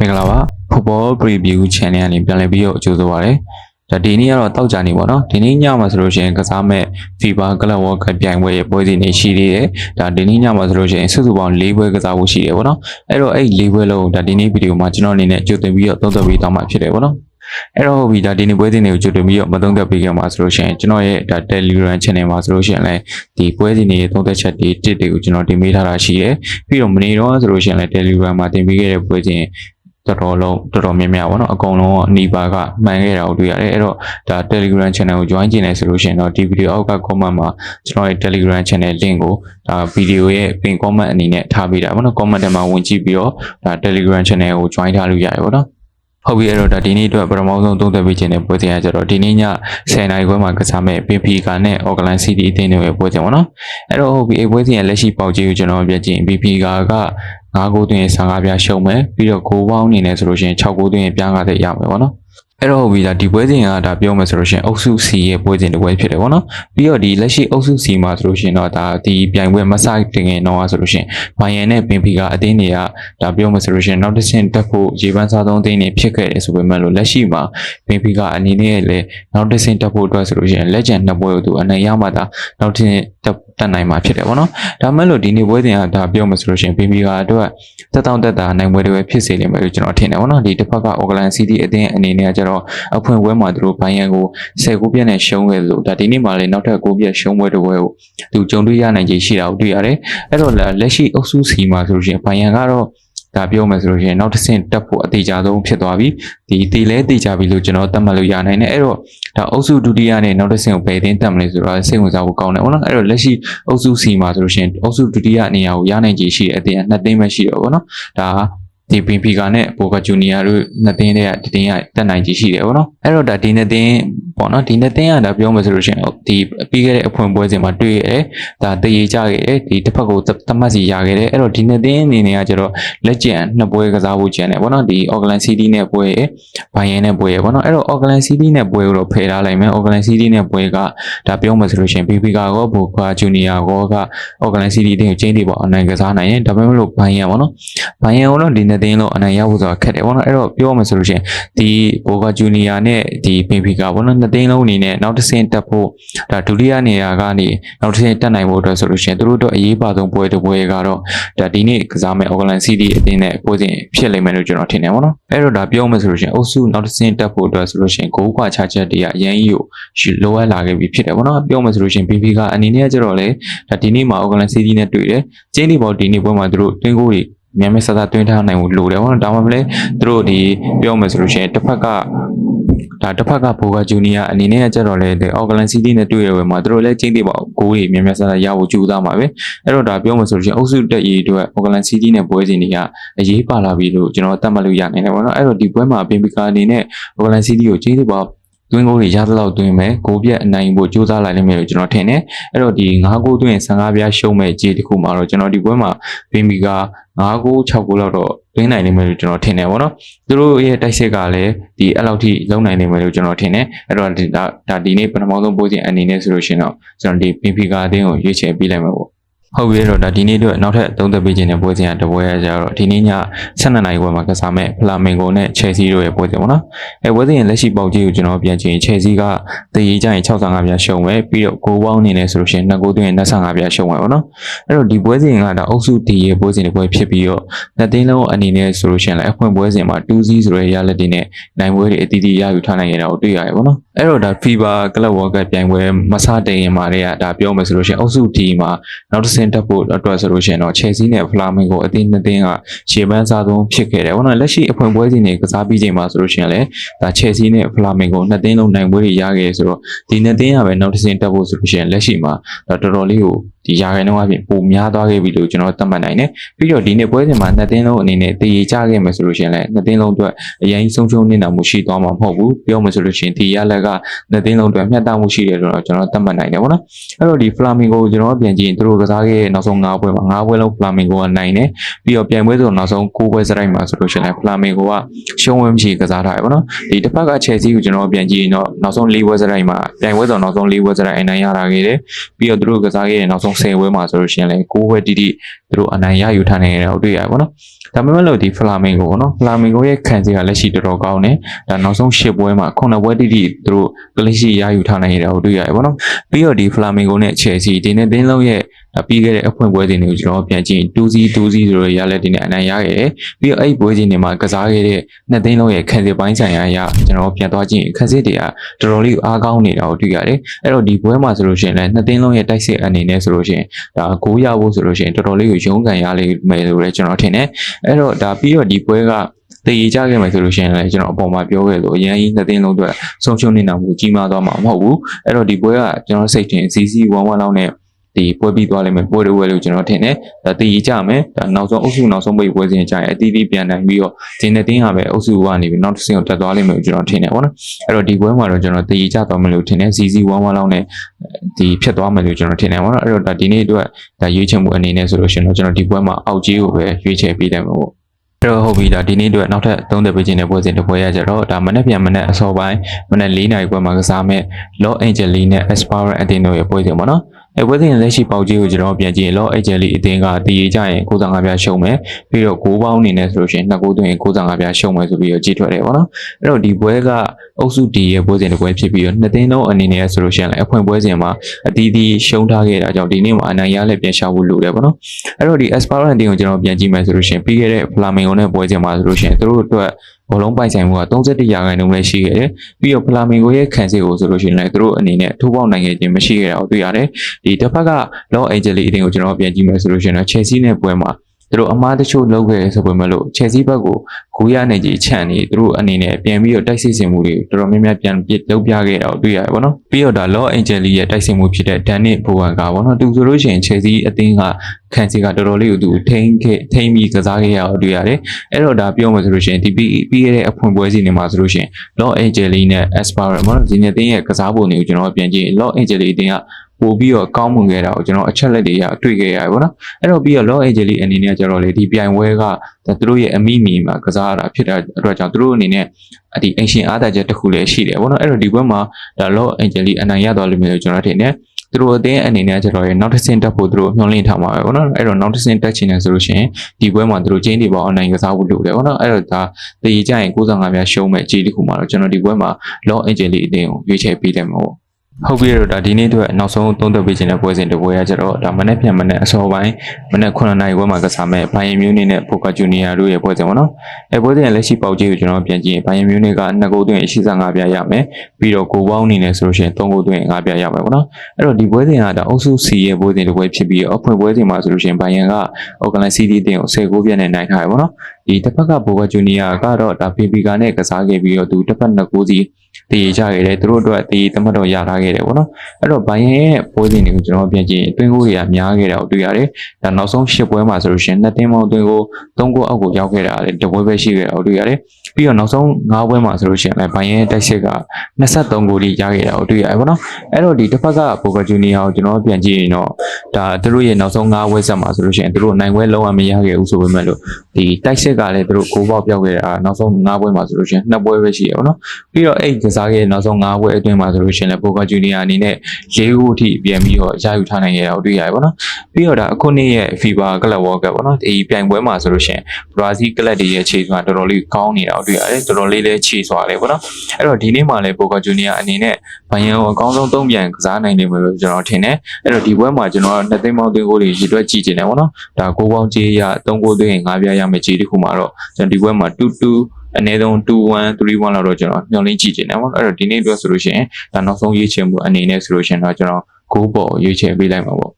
မင်္ဂလာပါ Football Preview Channel ကနေပြန်လည်ပြီးတော့ကြိုဆိုပါရစေ။ဒါဒီနေ့ကတော့တောက်ကြနေပေါ့နော်။ဒီနေ့ညမှာဆိုလို့ရှိရင်ကစားမဲ့ FIBA Club World Cup ပြိုင်ပွဲရဲ့ပွဲစဉ်တွေရှိသေးတယ်။ဒါဒီနေ့ညမှာဆိုလို့ရှိရင်စုစုပေါင်း၄ပွဲကစားဖို့ရှိတယ်ပေါ့နော်။အဲ့တော့အဲ့၄ပွဲလုံးဒါဒီနေ့ဗီဒီယိုမှာကျွန်တော်အနေနဲ့ကြိုတင်ပြီးတော့သုံးသပ်ပြီးတောင်းမှဖြစ်တယ်ပေါ့နော်။အဲ့တော့ဟုတ်ပြီဒါဒီနေ့ပွဲစဉ်တွေကိုကြိုတင်ပြီးတော့မသုံးသပ်ပေးကြမှာဆိုလို့ရှိရင်ကျွန်တော်ရဲ့ဒါ Telegram Channel မှာဆိုလို့ရှိရင်လည်းဒီပွဲစဉ်တွေသုံးသပ်ချက်တွေတစ်တွေကိုကျွန်တော်တင်ပေးထားတာရှိတယ်။ပြီးတော့မနေ့တော့ဆိုလို့ရှိရင်လည်း Telegram မှာတင်ပေးခဲ့တဲ့ပွဲစဉ် တော်တော်လုံးတော်တော်များများပေါ့နော်အကုန်လုံးအနီးပါကမှန်ခဲ့တာကိုတွေ့ရတယ်အဲ့တော့ဒါ Telegram channel ကို join ကျင်နေဆိုလို့ရှိရင်တော့ဒီဗီဒီယိုအောက်က comment မှာကျွန်တော်ရဲ့ Telegram channel link ကိုဒါဗီဒီယိုရဲ့ pin comment အနေနဲ့ထားပေးတာပေါ့နော် comment ထဲမှာဝင်ကြည့်ပြီးတော့ဒါ Telegram channel ကို join ထားလို့ရတယ်ပေါ့နော် ဟုတ်ပြီအဲ့တော့ဒါဒီနေ့အတွက်ပထမဆုံးသုံးသပ်ပေးခြင်းတဲ့ပွဲစဉ်ကကြတော့ဒီနေ့ည10:00နာရီခွဲမှာကစားမဲ့ Benfica နဲ့ Auckland City အသင်းတွေရဲ့ပွဲစဉ်ပေါ့နော်အဲ့တော့ဟုတ်ပြီအဲ့ပွဲစဉ်ရဲ့လက်ရှိပေါက်ကြီးကိုကျွန်တော်ပြကြည့် Benfica က9ဂိုးသွင်း15ပြားရှုံးမယ်ပြီးတော့ဂိုးပေါင်းအနေနဲ့ဆိုလို့ရှိရင်6ဂိုးသွင်းပြား90ရမယ်ပေါ့နော် အဲ့တော့ဟုတ်ပြီဒါဒီပွဲစဉ်ကဒါပြောမယ်ဆိုလို့ရှိရင်အုပ်စု C ရဲ့ပွဲစဉ်တစ်ပွဲဖြစ်တယ်ပေါ့နော်ပြီးတော့ဒီလက်ရှိအုပ်စု C မှာဆိုလို့ရှိရင်တော့ဒါဒီပြိုင်ပွဲမဆိုင်တင်ငယ်တော့ဆိုလို့ရှိရင်ဘိုင်ယန်နဲ့ပင်ဖီကအသင်းတွေကဒါပြောမယ်ဆိုလို့ရှိရင်နောက်တစ်ဆင့်တက်ဖို့ရေပန်းစားသုံးအသင်းတွေဖြစ်ခဲ့တယ်ဆိုပေမဲ့လို့လက်ရှိမှာပင်ဖီကအနေနဲ့လည်းနောက်တစ်ဆင့်တက်ဖို့အတွက်ဆိုလို့ရှိရင်လက်ကျန်နှစ်ပွဲကိုသူအနေရမှသာနောက်တစ်ဆင့်တက်တက်နိုင်မှာဖြစ်တယ်ပေါ့နော်ဒါမှမဟုတ်ဒီနေ့ပွဲစဉ်ကဒါပြောမယ်ဆိုလို့ရှိရင်ပင်ဖီကအတွက်တက်တောင့်တက်တာနိုင်ပွဲတွေပဲဖြစ်စေလိမ့်မယ်လို့ကျွန်တော်ထင်တယ်ပေါ့နော်ဒီတစ်ဖက်က Auckland City အသင်းအနေနဲ့ကကျတော့အဖွင့်ပွဲမှာသူတို့ဘိုင်ယန်ကို10ဂိုးပြည့်နဲ့ရှုံးခဲ့လို့ဒါဒီနေ့မှလည်းနောက်ထပ်ဂိုးပြည့်ရှုံးပွဲတစ်ပွဲကိုသူကြုံတွေ့ရနိုင်ခြေရှိတာကိုတွေ့ရတယ်အဲ့တော့လက်ရှိအုပ်စုစီမှာဆိုလို့ရှိရင်ဘိုင်ယန်ကတော့ဒါပြောမယ်ဆိုလို့ရှိရင်နောက်တစ်ဆင့်တက်ဖို့အသေးချာဆုံးဖြစ်သွားပြီဒီတေလဲတေချာပြီလို့ကျွန်တော်သတ်မှတ်လို့ရနိုင်တယ်အဲ့တော့ဒါအုပ်စုဒုတိယနဲ့နောက်တစ်ဆင့်ကိုဘယ်တင်းတက်မလဲဆိုတော့စိတ်ဝင်စားဖို့ကောင်းတယ်ဟုတ်နော်အဲ့တော့လက်ရှိအုပ်စုစီမှာဆိုလို့ရှိရင်အုပ်စုဒုတိယနေရာကိုရနိုင်ခြေရှိတဲ့အတင်းနှစ်သိန်းပဲရှိတော့ဗောနော်ဒါ ဒီပင်ပီကာနဲ့ပိုကာဂျူနီယာတို့နှစ်သင်းတွေကတတင်းကတက်နိုင်ကြီးရှိတယ်ဗောနော်အဲ့တော့ဒါဒီနှစ်သင်း ပေါ့နော်ဒီနှစ်သင်းကဒါပြောမှဆိုလို့ရှိရင်ဒီပြီးခဲ့တဲ့အဖွင့်ပွဲစဉ်မှာတွေ့ရတယ်ဒါတည်ရကြခဲ့တယ်ဒီတစ်ဖက်ကိုတမတ်စီရခဲ့တယ်အဲ့တော့ဒီနှစ်သင်းအနေနဲ့ကကျတော့လက်ကျန်နှစ်ပွဲကစားဖို့ကျန်တယ်ဗောနော်ဒီ Auckland City နဲ့ပွဲရယ်ဘိုင်ယန်နဲ့ပွဲရယ်ဗောနော်အဲ့တော့ Auckland City နဲ့ပွဲကိုတော့ဖယ်ထားလိုက်မယ် Auckland City နဲ့ပွဲကဒါပြောမှဆိုလို့ရှိရင် BB ကရောပိုကာဂျူနီယာရောက Auckland City တင်းကိုချင်းတီပေါ့အနိုင်ကစားနိုင်ရင်ဒါပေမဲ့လို့ဘိုင်ယန်ဗောနော်ဘိုင်ယန်ကတော့ဒီနှစ်သင်းလုံးအနိုင်ရဖို့ဆိုတာခက်တယ်ဗောနော်အဲ့တော့ပြောမှဆိုလို့ရှိရင်ဒီပိုကာဂျူနီယာနဲ့ဒီပင်ဖီကာဗောနော်နှစ်သိန်းလုံးအနေနဲ့နောက်တစ်ဆင့်တက်ဖို့ဒါဒုတိယနေရာကနေနောက်တစ်ဆင့်တက်နိုင်ဖို့အတွက်ဆိုလို့ရှိရင်သူတို့တို့အရေးပါဆုံးပွဲတစ်ပွဲကတော့ဒါဒီနေ့ကစားမဲ့ Auckland City အသင်းနဲ့ပွဲစဉ်ဖြစ်လိမ့်မယ်လို့ကျွန်တော်ထင်တယ်ဗောနော်အဲ့တော့ဒါပြောမှဆိုလို့ရှိရင်အုပ်စုနောက်တစ်ဆင့်တက်ဖို့အတွက်ဆိုလို့ရှိရင်ဂိုးကွာချချက်တွေကအရင်ကြီးကိုလိုအပ်လာခဲ့ပြီဖြစ်တယ်ဗောနော်ပြောမှဆိုလို့ရှိရင်ပင်ဖီကာအနေနဲ့ကျတော့လေဒါဒီနေ့မှာ Auckland City နဲ့တွေ့တယ်ကျင်းဒီဘောဒီနေ့ပွဲမှာသူတို့တွင်းကိုတွေ မြန်မြန်ဆဆတွင်းထားနိုင်ဖို့လိုတယ်ဗောနော်ဒါမှမဟုတ်လေသူတို့ဒီပြောမှဆိုလို့ရှိရင်တစ်ဖက်ကဒါတစ်ဖက်ကဘိုဂါဂျူနီယာအနေနဲ့ကကြတော့လေဒီအော်ဂလန်စီးတီးနဲ့တွေ့ရဝယ်မှာသူတို့လည်းကျင်းသေးပါဂိုးတွေမြန်မြန်ဆဆရဖို့ကြိုးစားမှာပဲအဲ့တော့ဒါပြောမှဆိုလို့ရှိရင်အုပ်စုတက်ရေးအတွက်အော်ဂလန်စီးတီးနဲ့ပွဲစဉ်တွေကအရေးပါလာပြီလို့ကျွန်တော်သတ်မှတ်လို့ရနိုင်တယ်ဗောနော်အဲ့တော့ဒီပွဲမှာပင်ပီကာအနေနဲ့အော်ဂလန်စီးတီးကိုကျင်းသေးပါ တွင်းကိုတွေရသလောက်တွင်းမယ်ကိုပြက်အနိုင်ဖို့ကြိုးစားလိုက်လိမ့်မယ်လို့ကျွန်တော်ထင်တယ်အဲ့တော့ဒီ9ကိုတွင်း15ပြားရှုံးမဲ့ခြေတစ်ခုမှာတော့ကျွန်တော်ဒီပွဲမှာပင်ပီကာ9ကို6ကိုလောက်တော့တွင်းနိုင်လိမ့်မယ်လို့ကျွန်တော်ထင်တယ်ဗောနော်သူတို့ရဲ့တိုက်စစ်ကလည်းဒီအဲ့လောက်ထိလုံနိုင်လိမ့်မယ်လို့ကျွန်တော်ထင်တယ်အဲ့တော့ဒီဒါဒီနေ့ပထမဆုံးပိုးစဉ်အနေနဲ့ဆိုလို့ရှိရင်တော့ကျွန်တော်ဒီပင်ပီကာအသင်းကိုရွေးချယ်ပေးလိုက်မှာပေါ့ ဟုတ်ပြီတော့ဒါဒီနေ့အတွက်နောက်ထပ်သုံးသက်ပေးခြင်းတဲ့ပွဲစဉ်ကတပွဲရကြတော့ဒီနေ့ည7နာရီခွဲမှာကစားမဲ့ဖလာမင်ဂိုနဲ့ချယ်ဆီတို့ရဲ့ပွဲစဉ်ပေါ့နော်အဲပွဲစဉ်ရဲ့လက်ရှိပေါက်ကြီးကိုကျွန်တော်ပြန်ကြည့်ရင်ချယ်ဆီကတည်ရေးကြရင်65ပြားရှုံးပဲပြီးတော့ဂိုးပေါင်းအနေနဲ့ဆိုလို့ရှိရင်2ဂိုးသွင်း25ပြားရှုံးပဲပေါ့နော်အဲ့တော့ဒီပွဲစဉ်ကဒါအုပ်စုဒီရဲ့ပွဲစဉ်တွေပွဲဖြစ်ပြီးတော့နှစ်သိန်းလုံးအနေနဲ့ဆိုလို့ရှိရင်လည်းအဖွင့်ပွဲစဉ်မှာ2-0ဆိုတဲ့ရလက်တွေနဲ့နိုင်ပွဲတွေအတီးတီးရယူထားနိုင်ရတာကိုတွေ့ရတယ်ပေါ့နော်အဲ့တော့ဒါ FIBA Club World Cup ပြိုင်ပွဲမစတင်ရင်မှာတည်းကဒါပြောမယ်ဆိုလို့ရှိရင်အုပ်စုဒီမှာနောက်တစ်ဆင့်တက်ဖို့အတွက်ဆိုလို့ရှိရင်တော့ Chelsea နဲ့ Flamengo အသင်းနှစ်သင်းကရှေ့ပန်းစားဆုံးဖြစ်ခဲ့တယ်ပေါ့နော်လက်ရှိအဖွင့်ပွဲစဉ်တွေကစားပြီးချိန်မှာဆိုလို့ရှိရင်လည်းဒါ Chelsea နဲ့ Flamengo နှစ်သင်းလုံးနိုင်ပွဲတွေရခဲ့ဆိုတော့ဒီနှစ်သင်းကပဲနောက်တစ်ဆင့်တက်ဖို့ဆိုလို့ရှိရင်လက်ရှိမှာဒါတော်တော်လေးကိုဒီရာခိုင်နှုန်းအပြင်ပိုများသွားခဲ့ပြီလို့ကျွန်တော်သတ်မှတ်နိုင်တယ်ပြီးတော့ဒီနေ့ပွဲစဉ်မှာနှစ်သင်းလုံးအနေနဲ့တည်ရကြခဲ့မယ်ဆိုလို့ရှိရင်လည်းနှစ်သင်းလုံးအတွက်အရင်ဆုံးချုံနေတာမှုရှိသွားမှာမဟုတ်ဘူးပြောမှဆိုလို့ရှိရင်ဒီရလက်ကနှစ်သင်းလုံးအတွက်မျှတမှုရှိတယ်လို့တော့ကျွန်တော်သတ်မှတ်နိုင်တယ်ပေါ့နော်အဲ့တော့ဒီ Flamengo ကိုကျွန်တော်ပြန်ကြည့်ရင်သူတို့ကစားခဲ့တဲ့နောက်ဆုံး၅ပွဲမှာ၅ပွဲလုံး Flamengo ကနိုင်တယ်ပြီးတော့ပြိုင်ပွဲဆိုနောက်ဆုံး၉ပွဲစရိုက်မှာဆိုလို့ရှိရင်လည်း Flamengo ကရှုံးဝဲမရှိကစားထားတယ်ပေါ့နော်ဒီတစ်ဖက်က Chelsea ကိုကျွန်တော်ပြန်ကြည့်ရင်တော့နောက်ဆုံး၄ပွဲစရိုက်မှာပြိုင်ပွဲဆိုနောက်ဆုံး၄ပွဲစရိုက်အနိုင်ရတာခဲ့တယ်ပြီးတော့သူတို့ကစားခဲ့တဲ့နောက်ဆုံး10ပွဲမှာဆိုလို့ရှိရင်လည်း9ပွဲတိတိသူတို့အနိုင်ရယူထားနိုင်တယ်ကိုတွေ့ရတယ်ပေါ့နော်ဒါပေမဲ့လို့ဒီဖလာမင်ဂိုပေါ့နော်ဖလာမင်ဂိုရဲ့ခံစီကလက်ရှိတော်တော်ကောင်းတယ်ဒါနောက်ဆုံး၈ပွဲမှာခုနှစ်ပွဲတိတိသူတို့ကလစ်ရှိရယူထားနိုင်တယ်ကိုတွေ့ရတယ်ပေါ့နော်ပြီးတော့ဒီဖလာမင်ဂိုနဲ့ချယ်ဆီဒီနေ့တင်းလုံးရဲ့ဒါပြီးခဲ့တဲ့အဖွင့်ပွဲစဉ်တွေကိုကျွန်တော်ပြန်ကြည့်2-0 2-0ဆိုတော့ရလက်တင်နဲ့အနိုင်ရခဲ့တယ်ပြီးတော့အဲ့ဒီပွဲစဉ်တွေမှာကစားခဲ့တဲ့နှစ်သိန်းလုံးရဲ့ခံစစ်ပိုင်းဆိုင်ရာအရကျွန်တော်ပြန်သွားကြည့်ခံစစ်တွေကတော်တော်လေးအားကောင်းနေတာကိုတွေ့ရတယ်အဲ့တော့ဒီပွဲမှာဆိုလို့ရှိရင်လည်းနှစ်သိန်းလုံးရဲ့တိုက်စစ်အနေနဲ့ဆိုလို့ရှိရင်ဒါဂိုးရဖို့ဆိုလို့ရှိရင်တော်တော်လေးကိုရုန်းကန်ရလိမ့်မယ်လို့လည်းကျွန်တော်ထင်တယ်အဲ့တော့ဒါပြီးတော့ဒီပွဲကတည်ကြခဲ့မယ်ဆိုလို့ရှိရင်လည်းကျွန်တော်အပေါ်မှာပြောခဲ့လို့အရင်ကြီးနှစ်သိန်းလုံးအတွက်ဆုံးရှုံးနေတာမျိုးကြီးမားသွားမှာမဟုတ်ဘူးအဲ့တော့ဒီပွဲကကျွန်တော်စိတ်ထင် CC 11 လောက်နဲ့ ဒီပွဲပြီးသွားလိမ့်မယ်ပွဲတွေဝဲလို့ကျွန်တော်ထင်တယ်ဒါတည်ကြမယ်ဒါနောက်ဆုံးအုပ်စုနောက်ဆုံးပိတ်ပွဲစဉ်ကြရင်အတီးတီးပြန်နိုင်ပြီးတော့ဒီနှစ်တင်းဟာပဲအုပ်စုကနေပြီးနောက်တစ်ဆင့်ကိုတက်သွားလိမ့်မယ်လို့ကျွန်တော်ထင်တယ်ပေါ့နော်အဲ့တော့ဒီပွဲမှာတော့ကျွန်တော်တည်ကြသွားမယ်လို့ထင်တယ် CC 11 လောက်နဲ့ဒီဖြစ်သွားမယ်လို့ကျွန်တော်ထင်တယ်ပေါ့နော်အဲ့တော့ဒါဒီနေ့အတွက်ဒါရွေးချယ်မှုအနေနဲ့ဆိုလို့ရှိရင်တော့ကျွန်တော်ဒီပွဲမှာအောက်ကြီးကိုပဲရွေးချယ်ပေးတယ်ပေါ့အဲ့တော့ဟုတ်ပြီဒါဒီနေ့အတွက်နောက်ထပ်သုံးသက်ပေးခြင်းတဲ့ပွဲစဉ်တစ်ပွဲရကြတော့ဒါမနေ့ပြန်မနေ့အစောပိုင်းမနေ့၄နာရီပွဲမှာကစားမဲ့ Law Angeli နဲ့ Aspire Atheno ရဲ့ပွဲစဉ်ပေါ့နော် အဲပွဲစဉ်လက်ရှိပေါက်ကြီးကိုကျွန်တော်ပြန်ကြည့်ရင် Law Angeli အသင်းကတည်ရကြရင်65ပြားရှုံးမယ်ပြီးတော့6ပေါင်းအနေနဲ့ဆိုလို့ရှိရင်2ကိုသွင်းရင်65ပြားရှုံးမယ်ဆိုပြီးတော့ကြည့်ထွက်တယ်ပေါ့နော်အဲ့တော့ဒီပွဲကအုပ်စု D ရဲ့ပွဲစဉ်တစ်ပွဲဖြစ်ပြီးတော့နှစ်သိန်းလုံးအနေနဲ့ဆိုလို့ရှိရင်လည်းအဖွင့်ပွဲစဉ်မှာအတီးတီးရှုံးထားခဲ့တာကြောင့်ဒီနေ့မှာအနိုင်ရလည်းပြန်ရှာဖို့လိုတယ်ပေါ့နော်အဲ့တော့ဒီ Aspire Atheno ကိုကျွန်တော်ပြန်ကြည့်မယ်ဆိုလို့ရှိရင်ပြီးခဲ့တဲ့ Flamengo နဲ့ပွဲစဉ်မှာဆိုလို့ရှိရင်သူတို့အတွက် ဘောလုံးပိုင်ဆိုင်မှုက31ရာခိုင်နှုန်းလည်းရှိခဲ့တယ်။ပြီးတော့ဖလာမင်ဂိုရဲ့ခံစစ်ကိုဆိုလို့ရှိရင်လည်းသူတို့အနေနဲ့ထိုးပေါက်နိုင်ခဲ့ခြင်းမရှိခဲ့တာကိုတွေ့ရတယ်။ဒီတစ်ဖက်က Los Angeles အတင်းကိုကျွန်တော်ပြန်ကြည့်မယ်ဆိုလို့ရှိရင်တော့ Chelsea နဲ့ပွဲမှာ သူတို့အမားတချို့လုပ်ခဲ့ဆိုပေမဲ့လို့ Chelsea ဘက်ကိုဂိုးရနိုင်ကြီးချန်နေသူတို့အနေနဲ့ပြန်ပြီးတော့တိုက်စစ်စင်မှုတွေတော်တော်များများပြန်ပြလုပ်ပြခဲ့တာကိုတွေ့ရတယ်ပေါ့နော်။ပြီးတော့ဒါ Los Angeles ရဲ့တိုက်စစ်မှုဖြစ်တဲ့ Danny Bowen ကပေါ့နော်သူဆိုလို့ရှိရင် Chelsea အသင်းကခံစီကတော်တော်လေးကိုသူထိန်းခဲ့ထိန်းပြီးကစားခဲ့ရအောင်တွေ့ရတယ်။အဲ့တော့ဒါပြောမှဆိုလို့ရှိရင်ဒီပြီးပြီးခဲ့တဲ့အဖွင့်ပွဲစီနေမှာဆိုလို့ရှိရင် Los Angeles နဲ့ Aspire ပေါ့နော်ဒီနေ့တင်းရဲ့ကစားပုံတွေကိုကျွန်တော်ပြန်ကြည့် Los Angeles တင်းက ပို့ပြီးတော့ကောင်းမွန်ခဲ့တာကိုကျွန်တော်အချက်လက်တွေရတွေ့ခဲ့ရတယ်ပေါ့နော်အဲ့တော့ပြီးတော့ Los Angeles အနေနဲ့ကျတော့လေဒီပြိုင်ပွဲကသူတို့ရဲ့အမိမီမှာကစားရတာဖြစ်တဲ့အတွက်ကြောင့်သူတို့အနေနဲ့ဒီအင်ရှင်အားသာချက်တစ်ခုလည်းရှိတယ်ပေါ့နော်အဲ့တော့ဒီဘက်မှာဒါ Los Angeles အနိုင်ရသွားလိမ့်မယ်လို့ကျွန်တော်ထင်တယ်သူတို့အသင်းအနေနဲ့ကျတော့ရနောက်တစ်ဆင့်တက်ဖို့သူတို့ညွှန်လင့်ထားမှာပဲပေါ့နော်အဲ့တော့နောက်တစ်ဆင့်တက်ချင်တယ်ဆိုလို့ရှိရင်ဒီပွဲမှာသူတို့ချင်းတွေပေါ့အနိုင်ကစားဖို့လုပ်တယ်ပေါ့နော်အဲ့တော့ဒါတည်ကြရင်65ပြားရှုံးမဲ့ကြီးတစ်ခုမှာတော့ကျွန်တော်ဒီပွဲမှာ Los Angeles အသင်းကိုရွေးချယ်ပေးတယ်မှာပေါ့ ဟုတ်ပြီတော့ဒါဒီနေ့အတွက်နောက်ဆုံးသုံးသပ်ပေးခြင်းတဲ့ပွဲစဉ်တစ်ပွဲရကြတော့ဒါမနေ့ပြန်မနေ့အစောပိုင်းမနေ့9နာရီပွဲမှာကစားမဲ့ဘိုင်ယန်မြူးနစ်နဲ့ပိုကာဂျူနီယာတို့ရဲ့ပွဲစဉ်ပေါ့နော်အဲပွဲစဉ်ရဲ့လက်ရှိပေါက်ကြီးကိုကျွန်တော်ပြန်ကြည့်ရင်ဘိုင်ယန်မြူးနစ်က2ဂိုးသွင်း85ပြားရမယ်ပြီးတော့ကိုပေါင်းအနေနဲ့ဆိုလို့ရှိရင်3ဂိုးသွင်း5ပြားရမယ်ပေါ့နော်အဲ့တော့ဒီပွဲစဉ်ကဒါအုပ်စု C ရဲ့ပွဲစဉ်တစ်ပွဲဖြစ်ပြီးအဖွင့်ပွဲစဉ်မှာဆိုလို့ရှိရင်ဘိုင်ယန်ကအော်ဂလန်စီးတီးတင်ကို10ဂိုးပြတ်နဲ့နိုင်ထားတယ်ပေါ့နော်ဒီတစ်ဖက်ကပိုကာဂျူနီယာကတော့ဒါဖေဘီကာနဲ့ကစားခဲ့ပြီးတော့သူတစ်ဖက်2ဂိုးစီတည်ကြခဲ့တယ်သူတို့အတွက်ဒီသမတ်တော်ရထားခဲ့တယ်ပေါ့နော်အဲ့တော့ဘိုင်ယန်ရဲ့ပွဲစဉ်တွေကိုကျွန်တော်ပြန်ကြည့်ရင်တွင်းကိုတွေကများခဲ့တာကိုတွေ့ရတယ်ဒါနောက်ဆုံး10ပွဲမှာဆိုလို့ရှိရင်နှစ်တင်းပေါင်းတွင်းကို3ဂိုးအောက်ကိုရောက်ခဲ့တာလေတပွဲပဲရှိခဲ့တာကိုတွေ့ရတယ်ပြီးတော့နောက်ဆုံး9ပွဲမှာဆိုလို့ရှိရင်လည်းဘိုင်ယန်ရဲ့တိုက်စစ်က23ဂိုးထိရခဲ့တာကိုတွေ့ရတယ်ပေါ့နော်အဲ့တော့ဒီတစ်ဖက်ကပိုကာဂျူနီယာကိုကျွန်တော်ပြန်ကြည့်ရင်တော့ဒါသူတို့ရဲ့နောက်ဆုံး9ပွဲဆက်မှာဆိုလို့ရှိရင်သူတို့နိုင်ပွဲလုံးဝမရခဲ့ဘူးဆိုပေမဲ့လို့ဒီတိုက်စစ်ကလည်းသူတို့ဂိုးပေါက်ပြောက်ခဲ့တာနောက်ဆုံး9ပွဲမှာဆိုလို့ရှိရင်2ပွဲပဲရှိရပေါ့နော်ပြီးတော့အဲ့ကစားခဲ့နောက်ဆုံး9ပွဲအတွင်းမှာဆိုလို့ရှိရင်လည်းပိုကာဂျူနီယာအနေနဲ့၄ဂိုးထိပြန်ပြီးတော့ရယူထားနိုင်ခဲ့တာကိုတွေ့ရတယ်ပေါ့နော်ပြီးတော့ဒါအခုနေ့ရဲ့ FIBA Club World Cup ပေါ့နော်ဒီပြိုင်ပွဲမှာဆိုလို့ရှိရင်ဘရာဇီးကလပ်တွေရဲ့ခြေစွမ်းတော်တော်လေးကောင်းနေတာကိုတွေ့ရတယ်တော်တော်လေးလည်းခြေစွာတယ်ပေါ့နော်အဲ့တော့ဒီနေ့မှာလည်းပိုကာဂျူနီယာအနေနဲ့ဘိုင်ယန်ကိုအကောင်းဆုံးသုံးပြန်ကစားနိုင်လိမ့်မယ်လို့ကျွန်တော်ထင်တယ်အဲ့တော့ဒီပွဲမှာကျွန်တော်နှစ်သိန်းပေါင်းသွင်းဂိုးတွေရည်တွက်ကြည့်နေတယ်ပေါ့နော်ဒါကိုပေါင်းကြေးရ3ဂိုးသွင်းရင်5ပြားရမယ်ကြေးတစ်ခုမှာတော့ကျွန်တော်ဒီပွဲမှာ2-2 အနည်းဆုံး21 31လောက်တော့ကျွန်တော်ညွှန်လင်းကြည့်နေတယ်ပေါ့အဲ့တော့ဒီနေ့အတွက်ဆိုလို့ရှိရင်ဒါနောက်ဆုံးရွေးချယ်မှုအနေနဲ့ဆိုလို့ရှိရင်တော့ကျွန်တော်ဂိုးပေါ်ရွေးချယ်ပေးလိုက်မှာပေါ့